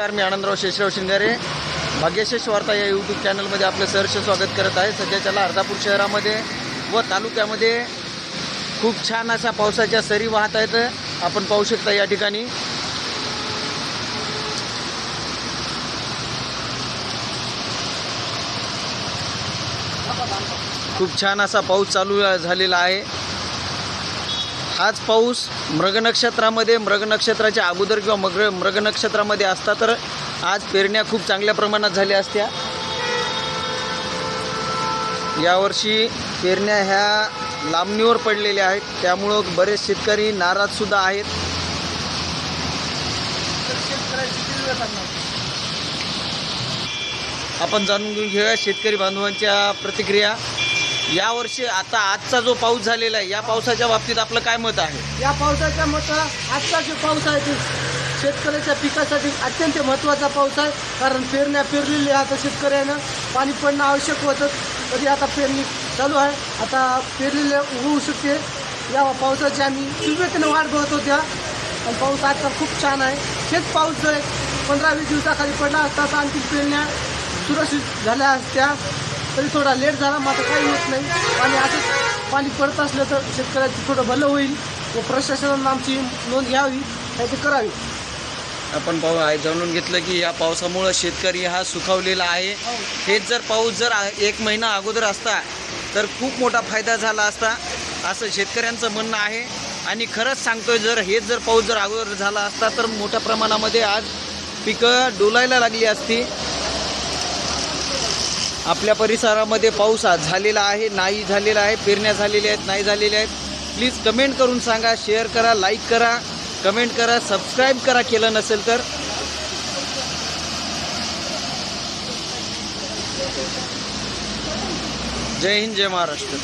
नमस्कार मी आनंदराव शेषराव शिंगारे. भाग्यशेष वार्ता या यूट्यूब चॅनलमध्ये आपलं सहर्ष स्वागत करत आहे. सध्याच्याला अर्धापूर शहरामध्ये व तालुक्यामध्ये खूप छान अशा पावसाच्या सरी वाहत आहेत. आपण पाहू शकता या ठिकाणी. खूप छान असा पाऊस चालू झालेला आहे. हाच पाऊस मृग नक्षत्रामध्ये मृग नक्षत्राच्या अगोदर किंवा मग मृग नक्षत्रामध्ये असता तर आज पेरण्या खूप चांगल्या प्रमाणात झाल्या असत्या. यावर्षी पेरण्या ह्या लांबणीवर पडलेल्या आहेत. त्यामुळं बरेच शेतकरी नाराजसुद्धा आहेत. आपण जाणून घेऊया शेतकरी बांधवांच्या प्रतिक्रिया. यावर्षी आता आजचा जो पाऊस झालेला आहे या पावसाच्या बाबतीत आपलं काय मत आहे? या पावसाच्या मत आजचा जो पाऊस आहे ते शेतकऱ्याच्या पिकासाठी अत्यंत महत्त्वाचा पाऊस आहे. कारण पेरण्या पेरलेल्या आता शेतकऱ्यानं पाणी पडणं आवश्यक होतं. तरी आता पेरणी चालू आहे. आता पेरलेले होऊ शकते. या पावसाची आम्ही तीव्रतेनं वाट बघत होत्या. आणि पाऊस आजचा खूप छान आहे. शेत पाऊस जर पंधरा वीस दिवसाखाली पडला असता तर आणखी पेरण्या सुरक्षित झाल्या असत्या. तरी थोडा लेट झाला मात्र काही होत नाही. आणि असंच पाणी पडत असलं तर शेतकऱ्याचं थोडं भलं होईल. व प्रशासनानं आमची नोंद घ्यावी काही ते करावी. आपण पाहू आहे जाणून घेतलं की या पावसामुळं शेतकरी हा सुखावलेला आहे. हेच जर पाऊस जर आ- एक महिना अगोदर असता तर खूप मोठा फायदा झाला असता असं शेतकऱ्यांचं म्हणणं आहे. आणि खरंच सांगतोय जर हेच जर पाऊस जर अगोदर झाला असता तर मोठ्या प्रमाणामध्ये आज पिकं डोलायला लागली असती. आपल्या परिसरामध्ये पाऊस आज झालेला आहे नाही झालेला आहे पेरण्या झालेल्या आहेत नाही झालेल्या आहेत. प्लीज कमेंट करून सांगा शेअर करा लाईक करा. कमेंट करा सबस्क्राईब करा केलं नसेल तर. जय हिंद जय महाराष्ट्र.